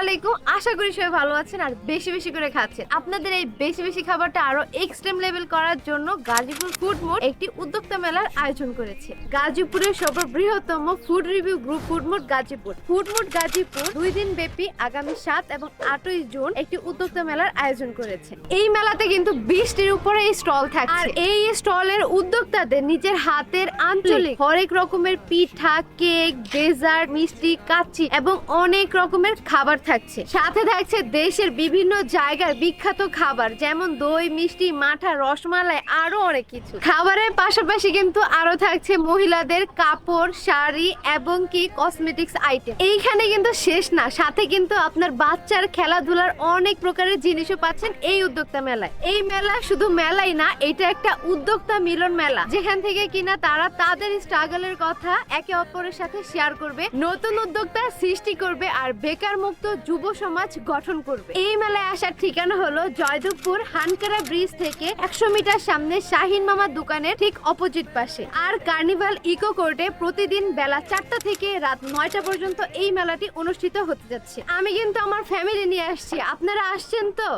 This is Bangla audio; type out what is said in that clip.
আলাইকুম। আশা করি সবাই ভালো আছেন আর বেশি বেশি করে খাচ্ছেন। আপনাদের এই বেশি বেশি খাবারটা আরও এক্সট্রিম লেভেল করার জন্য গাজীপুর ফুড মোড একটি উদ্যোক্তা মেলার আয়োজন করেছে। গাজীপুরের সর্ববৃহত্তম food review group food mode Gazipur. Food mode Gazipur দুই দিন ব্যাপী আগামী সাত এবং আটই জুন একটি উদ্যোক্তা মেলার আয়োজন করেছে। এই মেলাতে কিন্তু বিশটির উপরে এই স্টল থাকছে। আর এই স্টলের উদ্যোক্তাদের নিজের হাতের আঞ্চলিক হরেক রকমের পিঠা, কেক, ডেজার্ট, মিষ্টি, কাচ্চি এবং অনেক রকমের খাবার থাকছে। সাথে থাকছে দেশের বিভিন্ন জায়গার বিখ্যাত খাবার, যেমন দই, মিষ্টি, মাঠা, রসমালাই, আরও অনেক কিছু। খাবারের পাশাপাশি কিন্তু আরও থাকছে মহিলাদের কাপড়, শাড়ি এবং কি কসমেটিক্স আইটেম এইখানে কিন্তু শেষ না, সাথে কিন্তু আপনার বাচ্চার খেলাধুলার অনেক প্রকারের জিনিসও পাচ্ছেন এই উদ্যোক্তা মেলায়। এই মেলা শুধু মেলাই না, এটা একটা উদ্যোক্তা মিলন মেলা। যেখান থেকে কিনা তারা তাদের স্ট্রাগলের কথা একে অপরের সাথে শেয়ার করবে, নতুন উদ্যোক্তা সৃষ্টি করবে আর বেকার মুক্ত যুব সমাজ গঠন করবে। এই মেলায় আসার ঠিকানা হলো জয়দেবপুর হানকারা ব্রিজ থেকে একশো মিটার সামনে শাহিন মামার দোকানের ঠিক অপোজিট পাশে। আর কার্নিভাল ইকো কোর্টে প্রতিদিন বেলা চারটা থেকে রাত নয়টা পর্যন্ত এই মেলাটি অনুষ্ঠিত হতে যাচ্ছে। আমি কিন্তু আমার ফ্যামিলি নিয়ে আসছি। আপনারা আসছেন তো?